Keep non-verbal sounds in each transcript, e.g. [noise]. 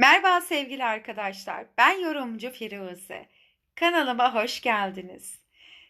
Merhaba sevgili arkadaşlar. Ben yorumcu Firuze. Kanalıma hoş geldiniz.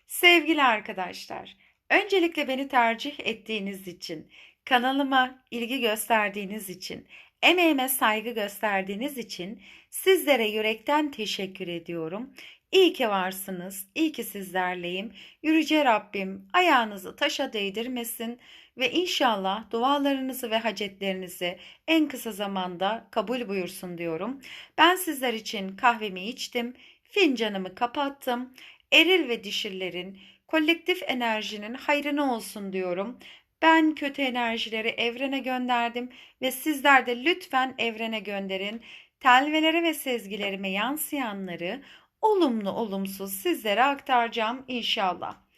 Sevgili arkadaşlar, öncelikle beni tercih ettiğiniz için, kanalıma ilgi gösterdiğiniz için, emeğime saygı gösterdiğiniz için sizlere yürekten teşekkür ediyorum. İyi ki varsınız, iyi ki sizlerleyim. Yüce Rabbim ayağınızı taşa değdirmesin ve inşallah dualarınızı ve hacetlerinizi en kısa zamanda kabul buyursun diyorum. Ben sizler için kahvemi içtim, fincanımı kapattım. Eril ve dişillerin kolektif enerjinin hayrına olsun diyorum. Ben kötü enerjileri evrene gönderdim ve sizler de lütfen evrene gönderin. Telvelere ve sezgilerime yansıyanları olumlu olumsuz sizlere aktaracağım inşallah.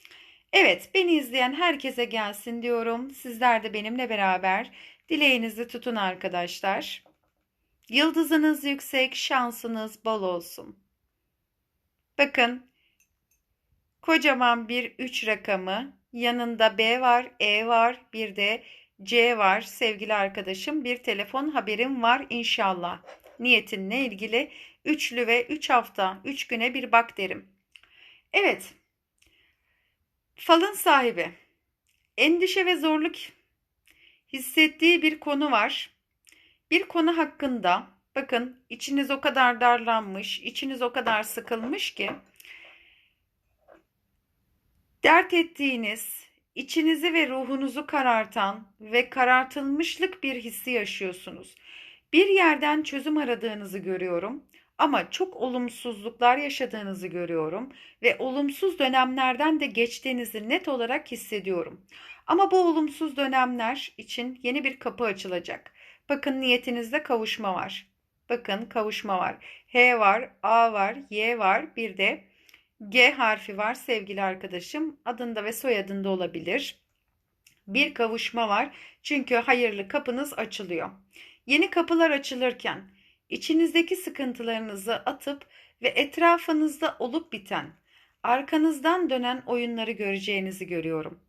Evet, beni izleyen herkese gelsin diyorum. Sizler de benimle beraber dileğinizi tutun arkadaşlar. Yıldızınız yüksek, şansınız bol olsun. Bakın, kocaman bir 3 rakamı, yanında B var, E var, bir de C var sevgili arkadaşım. Bir telefon haberim var inşallah. Niyetinle ilgili üçlü ve 3 hafta, 3 güne bir bak derim. Evet, Falın sahibi endişe ve zorluk hissettiği bir konu var. Bir konu hakkında bakın içiniz o kadar darlanmış, içiniz o kadar sıkılmış ki dert ettiğiniz, içinizi ve ruhunuzu karartan ve karartılmışlık bir hissi yaşıyorsunuz. Bir yerden çözüm aradığınızı görüyorum ama çok olumsuzluklar yaşadığınızı görüyorum ve olumsuz dönemlerden de geçtiğinizi net olarak hissediyorum. Ama bu olumsuz dönemler için yeni bir kapı açılacak. Bakın niyetinizde kavuşma var. Bakın kavuşma var. H var, A var, Y var, bir de G harfi var sevgili arkadaşım. Adında ve soyadında olabilir. Bir kavuşma var. Çünkü hayırlı kapınız açılıyor. Yeni kapılar açılırken içinizdeki sıkıntılarınızı atıp ve etrafınızda olup biten, arkanızdan dönen oyunları göreceğinizi görüyorum.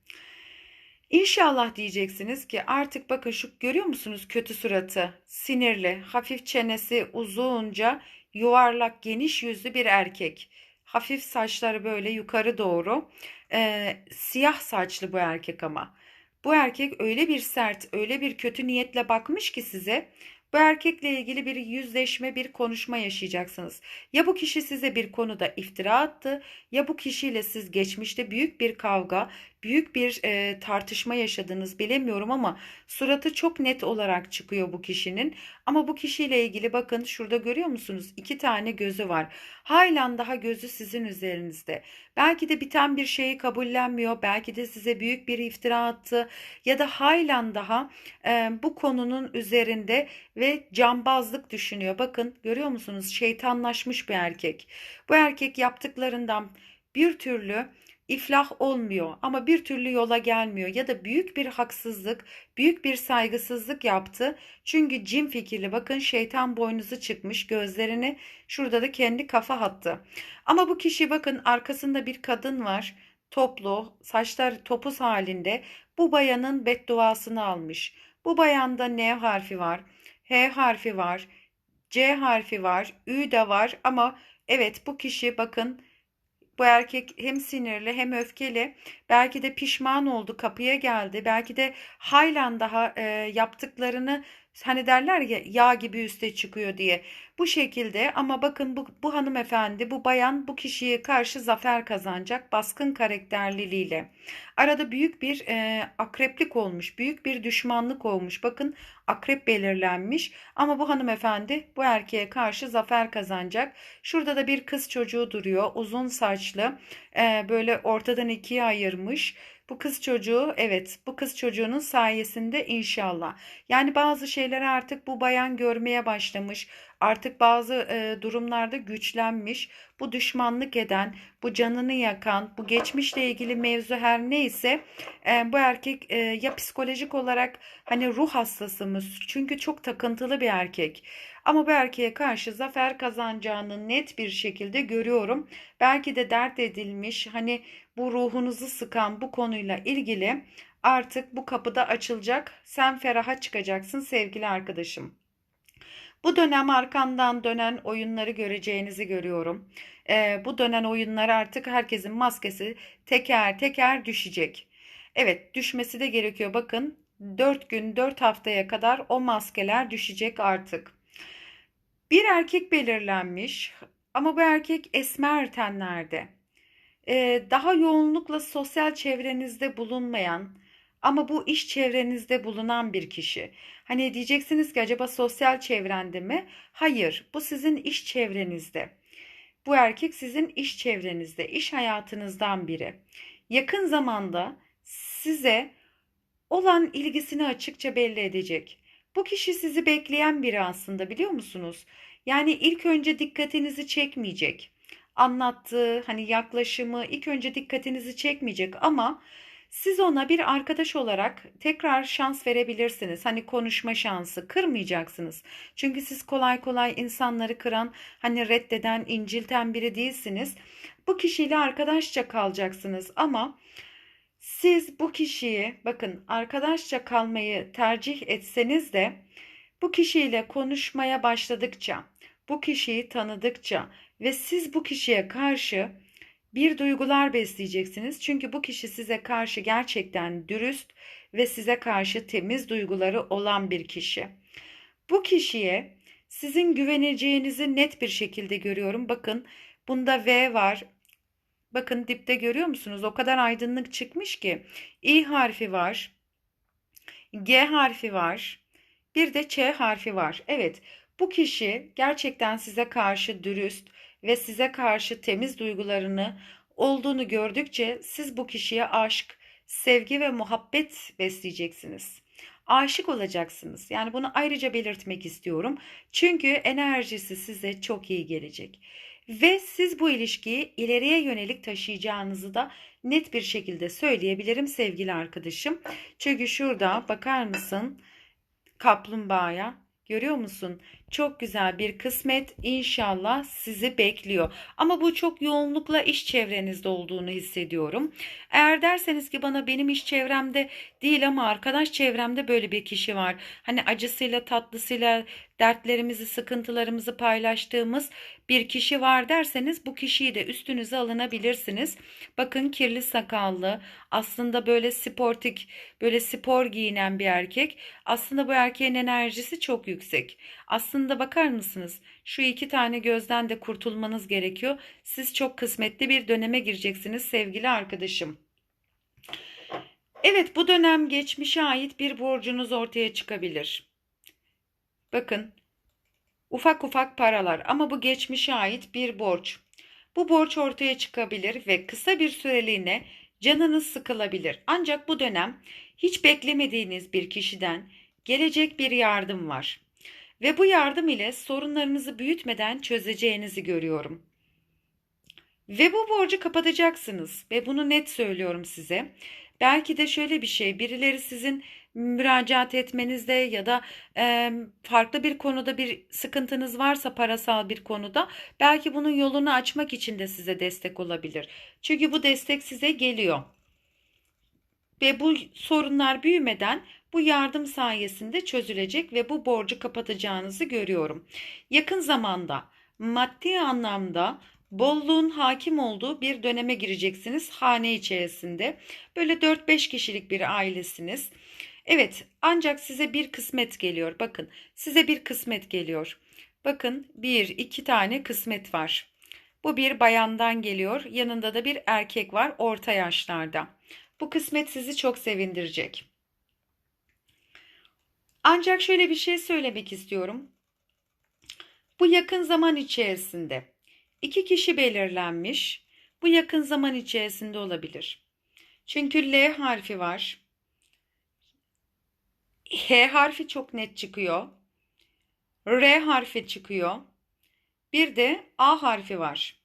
İnşallah diyeceksiniz ki artık bakın şu görüyor musunuz kötü suratı, sinirli, hafif çenesi uzunca, yuvarlak, geniş yüzlü bir erkek. Hafif saçları böyle yukarı doğru. Ee, siyah saçlı bu erkek ama. Bu erkek öyle bir sert, öyle bir kötü niyetle bakmış ki size bu erkekle ilgili bir yüzleşme, bir konuşma yaşayacaksınız. Ya bu kişi size bir konuda iftira attı, ya bu kişiyle siz geçmişte büyük bir kavga, büyük bir e, tartışma yaşadınız bilemiyorum ama suratı çok net olarak çıkıyor bu kişinin. Ama bu kişiyle ilgili bakın şurada görüyor musunuz? İki tane gözü var. Halen daha gözü sizin üzerinizde. Belki de biten bir şeyi kabullenmiyor. Belki de size büyük bir iftira attı. Ya da halen daha e, bu konunun üzerinde ve cambazlık düşünüyor. Bakın görüyor musunuz? Şeytanlaşmış bir erkek. Bu erkek yaptıklarından bir türlü iflah olmuyor ama bir türlü yola gelmiyor ya da büyük bir haksızlık, büyük bir saygısızlık yaptı. Çünkü cin fikirli bakın şeytan boynuzu çıkmış gözlerini şurada da kendi kafa attı. Ama bu kişi bakın arkasında bir kadın var. Toplu, saçlar topuz halinde bu bayanın bedduasını almış. Bu bayanda N harfi var, H harfi var, C harfi var, Ü de var ama evet bu kişi bakın bu erkek hem sinirli hem öfkeli. Belki de pişman oldu, kapıya geldi. Belki de halen daha e, yaptıklarını hani derler ya yağ gibi üste çıkıyor diye. Bu şekilde ama bakın bu, bu hanımefendi, bu bayan bu kişiye karşı zafer kazanacak baskın karakterliliğiyle. Arada büyük bir e, akreplik olmuş, büyük bir düşmanlık olmuş. Bakın akrep belirlenmiş ama bu hanımefendi bu erkeğe karşı zafer kazanacak. Şurada da bir kız çocuğu duruyor, uzun saçlı, e, böyle ortadan ikiye ayırmış. Bu kız çocuğu evet bu kız çocuğunun sayesinde inşallah. Yani bazı şeyleri artık bu bayan görmeye başlamış. Artık bazı e, durumlarda güçlenmiş. Bu düşmanlık eden, bu canını yakan, bu geçmişle ilgili mevzu her neyse e, bu erkek e, ya psikolojik olarak hani ruh hastası mı? Çünkü çok takıntılı bir erkek. Ama bu erkeğe karşı zafer kazanacağını net bir şekilde görüyorum. Belki de dert edilmiş hani bu ruhunuzu sıkan bu konuyla ilgili artık bu kapıda açılacak. Sen feraha çıkacaksın sevgili arkadaşım. Bu dönem arkandan dönen oyunları göreceğinizi görüyorum. Ee, bu dönen oyunlar artık herkesin maskesi teker teker düşecek. Evet, düşmesi de gerekiyor. Bakın 4 gün 4 haftaya kadar o maskeler düşecek artık. Bir erkek belirlenmiş ama bu erkek esmer tenlerde. Ee, daha yoğunlukla sosyal çevrenizde bulunmayan ama bu iş çevrenizde bulunan bir kişi. Hani diyeceksiniz ki acaba sosyal çevrende mi? Hayır, bu sizin iş çevrenizde. Bu erkek sizin iş çevrenizde, iş hayatınızdan biri. Yakın zamanda size olan ilgisini açıkça belli edecek. Bu kişi sizi bekleyen biri aslında biliyor musunuz? Yani ilk önce dikkatinizi çekmeyecek. Anlattığı hani yaklaşımı ilk önce dikkatinizi çekmeyecek ama siz ona bir arkadaş olarak tekrar şans verebilirsiniz. Hani konuşma şansı kırmayacaksınız. Çünkü siz kolay kolay insanları kıran, hani reddeden, incilten biri değilsiniz. Bu kişiyle arkadaşça kalacaksınız ama siz bu kişiyi bakın arkadaşça kalmayı tercih etseniz de bu kişiyle konuşmaya başladıkça, bu kişiyi tanıdıkça ve siz bu kişiye karşı bir duygular besleyeceksiniz. Çünkü bu kişi size karşı gerçekten dürüst ve size karşı temiz duyguları olan bir kişi. Bu kişiye sizin güveneceğinizi net bir şekilde görüyorum. Bakın bunda V var. Bakın dipte görüyor musunuz? O kadar aydınlık çıkmış ki. İ harfi var. G harfi var. Bir de Ç harfi var. Evet, bu kişi gerçekten size karşı dürüst ve size karşı temiz duygularını olduğunu gördükçe siz bu kişiye aşk, sevgi ve muhabbet besleyeceksiniz. Aşık olacaksınız. Yani bunu ayrıca belirtmek istiyorum. Çünkü enerjisi size çok iyi gelecek. Ve siz bu ilişkiyi ileriye yönelik taşıyacağınızı da net bir şekilde söyleyebilirim sevgili arkadaşım. Çünkü şurada bakar mısın kaplumbağaya Görüyor musun? Çok güzel bir kısmet inşallah sizi bekliyor. Ama bu çok yoğunlukla iş çevrenizde olduğunu hissediyorum. Eğer derseniz ki bana benim iş çevremde değil ama arkadaş çevremde böyle bir kişi var. Hani acısıyla tatlısıyla dertlerimizi, sıkıntılarımızı paylaştığımız bir kişi var derseniz bu kişiyi de üstünüze alınabilirsiniz. Bakın kirli sakallı, aslında böyle sportik, böyle spor giyinen bir erkek. Aslında bu erkeğin enerjisi çok yüksek. Aslında bakar mısınız? Şu iki tane gözden de kurtulmanız gerekiyor. Siz çok kısmetli bir döneme gireceksiniz sevgili arkadaşım. Evet bu dönem geçmişe ait bir borcunuz ortaya çıkabilir. Bakın ufak ufak paralar ama bu geçmişe ait bir borç. Bu borç ortaya çıkabilir ve kısa bir süreliğine canınız sıkılabilir. Ancak bu dönem hiç beklemediğiniz bir kişiden gelecek bir yardım var. Ve bu yardım ile sorunlarınızı büyütmeden çözeceğinizi görüyorum. Ve bu borcu kapatacaksınız ve bunu net söylüyorum size. Belki de şöyle bir şey, birileri sizin müracaat etmenizde ya da e, farklı bir konuda bir sıkıntınız varsa parasal bir konuda belki bunun yolunu açmak için de size destek olabilir. Çünkü bu destek size geliyor. Ve bu sorunlar büyümeden bu yardım sayesinde çözülecek ve bu borcu kapatacağınızı görüyorum. Yakın zamanda maddi anlamda bolluğun hakim olduğu bir döneme gireceksiniz hane içerisinde. Böyle 4-5 kişilik bir ailesiniz. Evet ancak size bir kısmet geliyor. Bakın size bir kısmet geliyor. Bakın bir iki tane kısmet var. Bu bir bayandan geliyor. Yanında da bir erkek var orta yaşlarda. Bu kısmet sizi çok sevindirecek. Ancak şöyle bir şey söylemek istiyorum. Bu yakın zaman içerisinde iki kişi belirlenmiş. Bu yakın zaman içerisinde olabilir. Çünkü L harfi var. H harfi çok net çıkıyor. R harfi çıkıyor. Bir de A harfi var.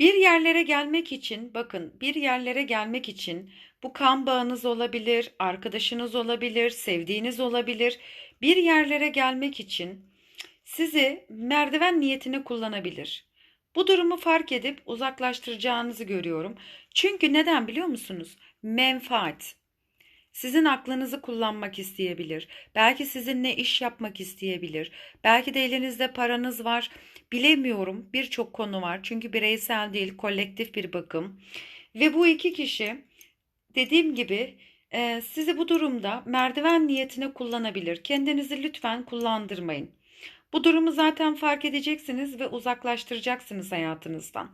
Bir yerlere gelmek için bakın bir yerlere gelmek için bu kan bağınız olabilir, arkadaşınız olabilir, sevdiğiniz olabilir. Bir yerlere gelmek için sizi merdiven niyetine kullanabilir. Bu durumu fark edip uzaklaştıracağınızı görüyorum. Çünkü neden biliyor musunuz? Menfaat. Sizin aklınızı kullanmak isteyebilir. Belki sizinle iş yapmak isteyebilir. Belki de elinizde paranız var. Bilemiyorum. Birçok konu var. Çünkü bireysel değil, kolektif bir bakım. Ve bu iki kişi dediğim gibi e, sizi bu durumda merdiven niyetine kullanabilir. Kendinizi lütfen kullandırmayın. Bu durumu zaten fark edeceksiniz ve uzaklaştıracaksınız hayatınızdan.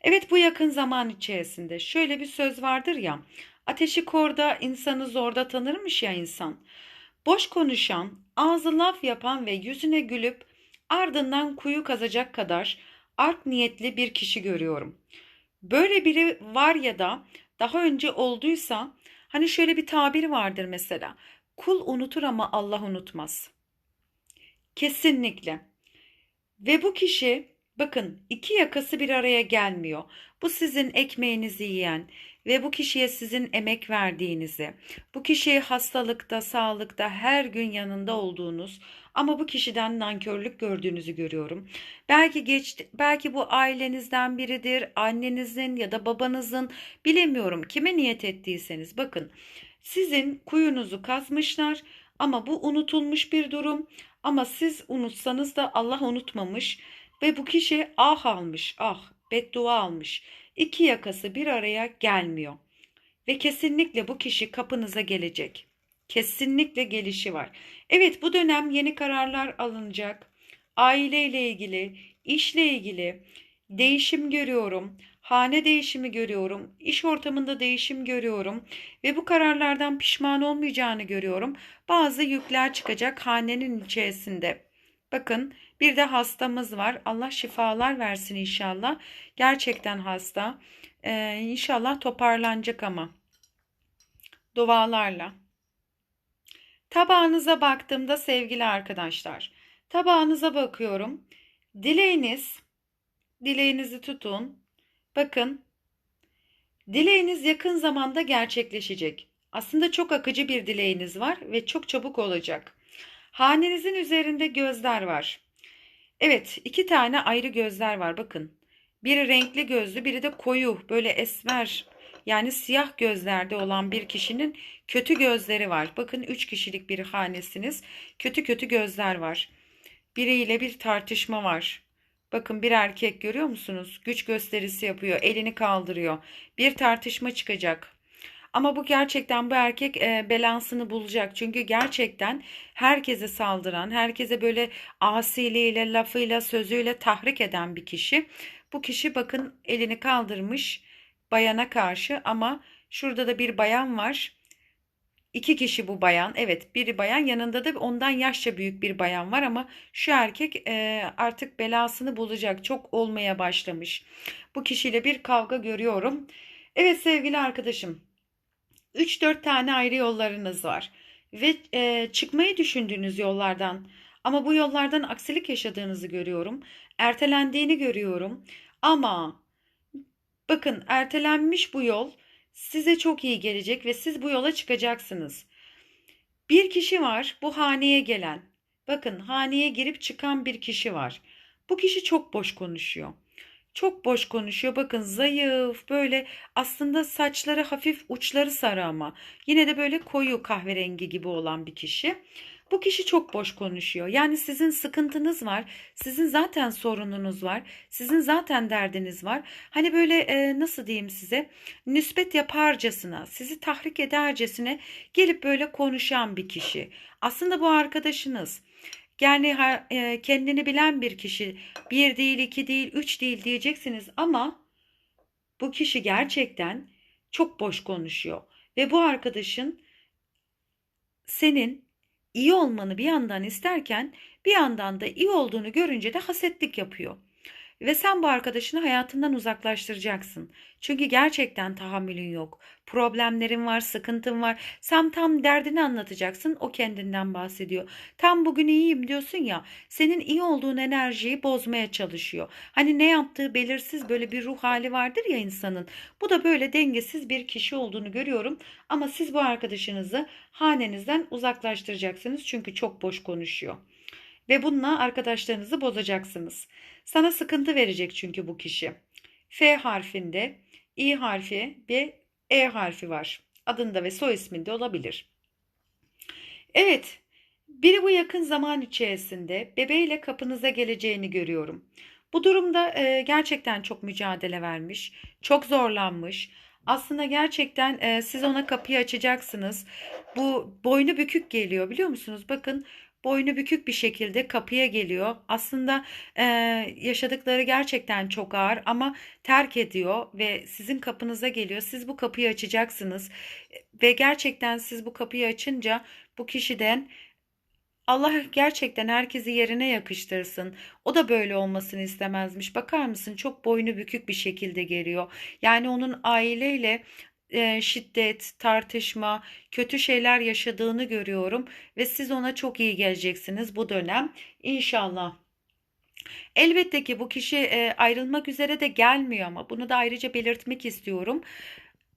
Evet bu yakın zaman içerisinde şöyle bir söz vardır ya. Ateşi korda insanı zorda tanırmış ya insan. Boş konuşan, ağzı laf yapan ve yüzüne gülüp ardından kuyu kazacak kadar art niyetli bir kişi görüyorum. Böyle biri var ya da daha önce olduysa hani şöyle bir tabir vardır mesela. Kul unutur ama Allah unutmaz. Kesinlikle. Ve bu kişi bakın iki yakası bir araya gelmiyor. Bu sizin ekmeğinizi yiyen ve bu kişiye sizin emek verdiğinizi, bu kişiye hastalıkta, sağlıkta her gün yanında olduğunuz ama bu kişiden nankörlük gördüğünüzü görüyorum. Belki geçti, belki bu ailenizden biridir, annenizin ya da babanızın bilemiyorum kime niyet ettiyseniz bakın sizin kuyunuzu kazmışlar ama bu unutulmuş bir durum ama siz unutsanız da Allah unutmamış ve bu kişi ah almış, ah beddua almış. İki yakası bir araya gelmiyor. Ve kesinlikle bu kişi kapınıza gelecek. Kesinlikle gelişi var. Evet bu dönem yeni kararlar alınacak. Aileyle ilgili, işle ilgili değişim görüyorum. Hane değişimi görüyorum. iş ortamında değişim görüyorum. Ve bu kararlardan pişman olmayacağını görüyorum. Bazı yükler çıkacak hanenin içerisinde. Bakın bir de hastamız var. Allah şifalar versin inşallah. Gerçekten hasta. Ee, inşallah toparlanacak ama. Dualarla. Tabağınıza baktığımda sevgili arkadaşlar. Tabağınıza bakıyorum. Dileğiniz, dileğinizi tutun. Bakın, dileğiniz yakın zamanda gerçekleşecek. Aslında çok akıcı bir dileğiniz var ve çok çabuk olacak. Hanenizin üzerinde gözler var. Evet, iki tane ayrı gözler var bakın. Biri renkli gözlü, biri de koyu, böyle esmer, yani siyah gözlerde olan bir kişinin kötü gözleri var. Bakın üç kişilik bir hanesiniz. Kötü kötü gözler var. Biriyle bir tartışma var. Bakın bir erkek görüyor musunuz? Güç gösterisi yapıyor, elini kaldırıyor. Bir tartışma çıkacak. Ama bu gerçekten bu erkek e, belansını bulacak. Çünkü gerçekten herkese saldıran, herkese böyle asiliyle, lafıyla, sözüyle tahrik eden bir kişi. Bu kişi bakın elini kaldırmış bayana karşı ama şurada da bir bayan var. İki kişi bu bayan. Evet biri bayan yanında da ondan yaşça büyük bir bayan var ama şu erkek e, artık belasını bulacak. Çok olmaya başlamış. Bu kişiyle bir kavga görüyorum. Evet sevgili arkadaşım 3-4 tane ayrı yollarınız var. Ve e, çıkmayı düşündüğünüz yollardan ama bu yollardan aksilik yaşadığınızı görüyorum. Ertelendiğini görüyorum. Ama bakın ertelenmiş bu yol size çok iyi gelecek ve siz bu yola çıkacaksınız. Bir kişi var bu haneye gelen. Bakın haneye girip çıkan bir kişi var. Bu kişi çok boş konuşuyor. Çok boş konuşuyor. Bakın zayıf böyle aslında saçları hafif uçları sarı ama yine de böyle koyu kahverengi gibi olan bir kişi. Bu kişi çok boş konuşuyor. Yani sizin sıkıntınız var. Sizin zaten sorununuz var. Sizin zaten derdiniz var. Hani böyle e, nasıl diyeyim size? Nispet yaparcasına, sizi tahrik edercesine gelip böyle konuşan bir kişi. Aslında bu arkadaşınız. Yani e, kendini bilen bir kişi bir değil, iki değil, üç değil diyeceksiniz ama bu kişi gerçekten çok boş konuşuyor. Ve bu arkadaşın senin iyi olmanı bir yandan isterken bir yandan da iyi olduğunu görünce de hasetlik yapıyor. Ve sen bu arkadaşını hayatından uzaklaştıracaksın. Çünkü gerçekten tahammülün yok. Problemlerin var, sıkıntın var. Sen tam derdini anlatacaksın. O kendinden bahsediyor. Tam bugün iyiyim diyorsun ya. Senin iyi olduğun enerjiyi bozmaya çalışıyor. Hani ne yaptığı belirsiz böyle bir ruh hali vardır ya insanın. Bu da böyle dengesiz bir kişi olduğunu görüyorum. Ama siz bu arkadaşınızı hanenizden uzaklaştıracaksınız. Çünkü çok boş konuşuyor. Ve bununla arkadaşlarınızı bozacaksınız. Sana sıkıntı verecek çünkü bu kişi. F harfinde I harfi ve E harfi var. Adında ve soy isminde olabilir. Evet, biri bu yakın zaman içerisinde bebeğiyle kapınıza geleceğini görüyorum. Bu durumda e, gerçekten çok mücadele vermiş, çok zorlanmış. Aslında gerçekten e, siz ona kapıyı açacaksınız. Bu boynu bükük geliyor biliyor musunuz? Bakın boynu bükük bir şekilde kapıya geliyor. Aslında e, yaşadıkları gerçekten çok ağır ama terk ediyor ve sizin kapınıza geliyor. Siz bu kapıyı açacaksınız ve gerçekten siz bu kapıyı açınca bu kişiden Allah gerçekten herkesi yerine yakıştırsın. O da böyle olmasını istemezmiş. Bakar mısın? Çok boynu bükük bir şekilde geliyor. Yani onun aileyle şiddet, tartışma, kötü şeyler yaşadığını görüyorum ve siz ona çok iyi geleceksiniz bu dönem. İnşallah. Elbette ki bu kişi ayrılmak üzere de gelmiyor ama bunu da ayrıca belirtmek istiyorum.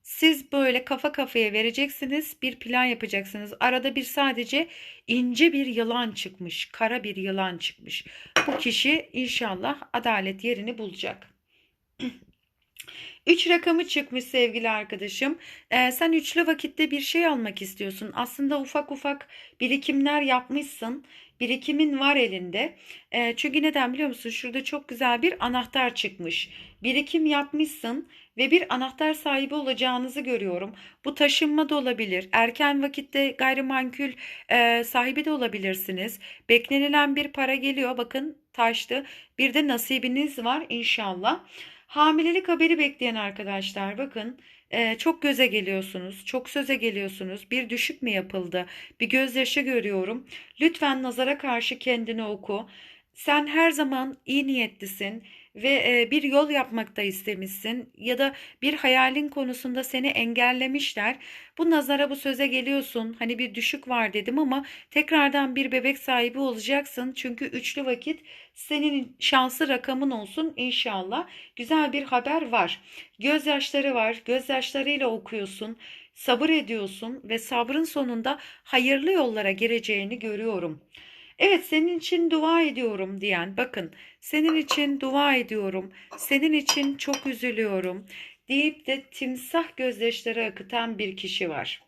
Siz böyle kafa kafaya vereceksiniz, bir plan yapacaksınız. Arada bir sadece ince bir yılan çıkmış, kara bir yılan çıkmış. Bu kişi inşallah adalet yerini bulacak. [clears throat] Üç rakamı çıkmış sevgili arkadaşım. Ee, sen üçlü vakitte bir şey almak istiyorsun. Aslında ufak ufak birikimler yapmışsın. Birikimin var elinde. Ee, çünkü neden biliyor musun? Şurada çok güzel bir anahtar çıkmış. Birikim yapmışsın ve bir anahtar sahibi olacağınızı görüyorum. Bu taşınma da olabilir. Erken vakitte gayrimenkul e, sahibi de olabilirsiniz. Beklenilen bir para geliyor. Bakın taştı. Bir de nasibiniz var inşallah. Hamilelik haberi bekleyen arkadaşlar bakın e, çok göze geliyorsunuz, çok söze geliyorsunuz. Bir düşük mü yapıldı? Bir gözyaşı görüyorum. Lütfen nazara karşı kendini oku. Sen her zaman iyi niyetlisin ve e, bir yol yapmakta istemişsin ya da bir hayalin konusunda seni engellemişler. Bu nazara bu söze geliyorsun. Hani bir düşük var dedim ama tekrardan bir bebek sahibi olacaksın. Çünkü üçlü vakit senin şanslı rakamın olsun inşallah. Güzel bir haber var. Gözyaşları var. Gözyaşlarıyla okuyorsun. Sabır ediyorsun ve sabrın sonunda hayırlı yollara gireceğini görüyorum. Evet senin için dua ediyorum diyen bakın senin için dua ediyorum senin için çok üzülüyorum deyip de timsah gözyaşları akıtan bir kişi var.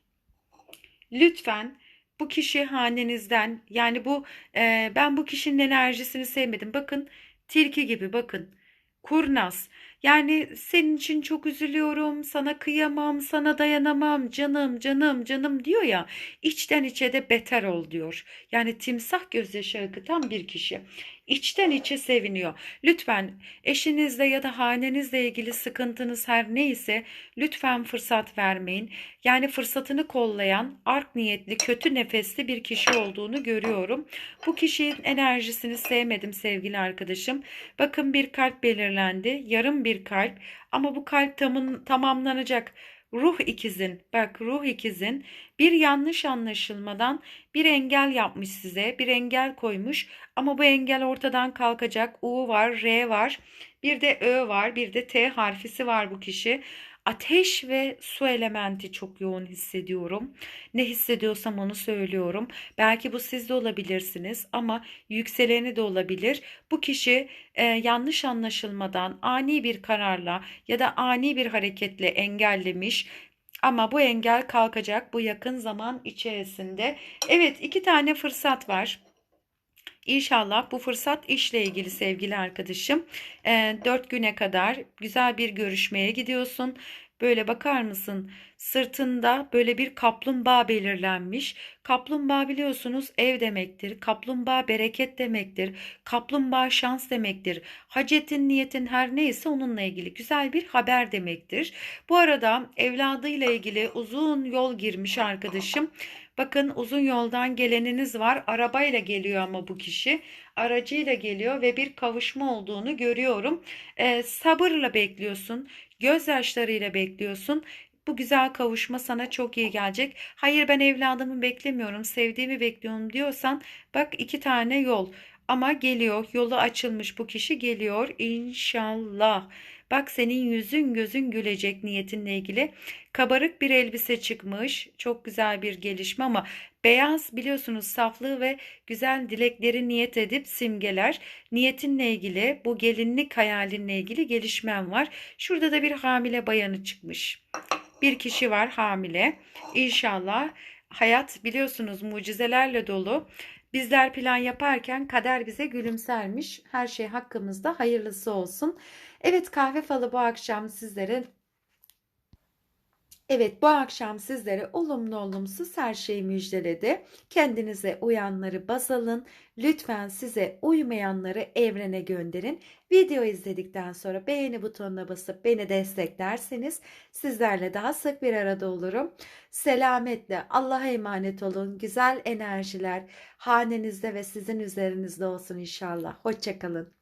Lütfen bu kişi hanenizden yani bu e, ben bu kişinin enerjisini sevmedim. Bakın tilki gibi bakın kurnaz yani senin için çok üzülüyorum, sana kıyamam, sana dayanamam, canım, canım, canım diyor ya, içten içe de beter ol diyor. Yani timsah gözyaşı akıtan bir kişi. İçten içe seviniyor. Lütfen eşinizle ya da hanenizle ilgili sıkıntınız her neyse lütfen fırsat vermeyin. Yani fırsatını kollayan art niyetli, kötü nefesli bir kişi olduğunu görüyorum. Bu kişinin enerjisini sevmedim sevgili arkadaşım. Bakın bir kalp belirlendi. Yarım bir kalp ama bu kalp tamın, tamamlanacak. Ruh ikizin, bak ruh ikizin bir yanlış anlaşılmadan bir engel yapmış size, bir engel koymuş ama bu engel ortadan kalkacak. U var, R var, bir de Ö var, bir de T harfisi var bu kişi. Ateş ve su elementi çok yoğun hissediyorum. Ne hissediyorsam onu söylüyorum. Belki bu siz de olabilirsiniz ama yükseleni de olabilir. Bu kişi e, yanlış anlaşılmadan ani bir kararla ya da ani bir hareketle engellemiş ama bu engel kalkacak bu yakın zaman içerisinde. Evet iki tane fırsat var. İnşallah bu fırsat işle ilgili sevgili arkadaşım. E, 4 güne kadar güzel bir görüşmeye gidiyorsun. Böyle bakar mısın? Sırtında böyle bir kaplumbağa belirlenmiş. Kaplumbağa biliyorsunuz ev demektir. Kaplumbağa bereket demektir. Kaplumbağa şans demektir. Hacetin, niyetin her neyse onunla ilgili güzel bir haber demektir. Bu arada evladıyla ilgili uzun yol girmiş arkadaşım. Bakın uzun yoldan geleniniz var. Arabayla geliyor ama bu kişi. Aracıyla geliyor ve bir kavuşma olduğunu görüyorum. Ee, sabırla bekliyorsun. Gözyaşlarıyla bekliyorsun. Bu güzel kavuşma sana çok iyi gelecek. Hayır ben evladımı beklemiyorum, sevdiğimi bekliyorum diyorsan bak iki tane yol. Ama geliyor, yolu açılmış bu kişi geliyor inşallah. Bak senin yüzün gözün gülecek niyetinle ilgili. Kabarık bir elbise çıkmış. Çok güzel bir gelişme ama beyaz biliyorsunuz saflığı ve güzel dilekleri niyet edip simgeler. Niyetinle ilgili bu gelinlik hayalinle ilgili gelişmem var. Şurada da bir hamile bayanı çıkmış. Bir kişi var hamile. İnşallah hayat biliyorsunuz mucizelerle dolu. Bizler plan yaparken kader bize gülümsermiş. Her şey hakkımızda hayırlısı olsun. Evet kahve falı bu akşam sizlere Evet bu akşam sizlere olumlu olumsuz her şeyi müjdeledi. Kendinize uyanları baz alın. Lütfen size uymayanları evrene gönderin. Video izledikten sonra beğeni butonuna basıp beni desteklerseniz sizlerle daha sık bir arada olurum. Selametle Allah'a emanet olun. Güzel enerjiler hanenizde ve sizin üzerinizde olsun inşallah. Hoşçakalın.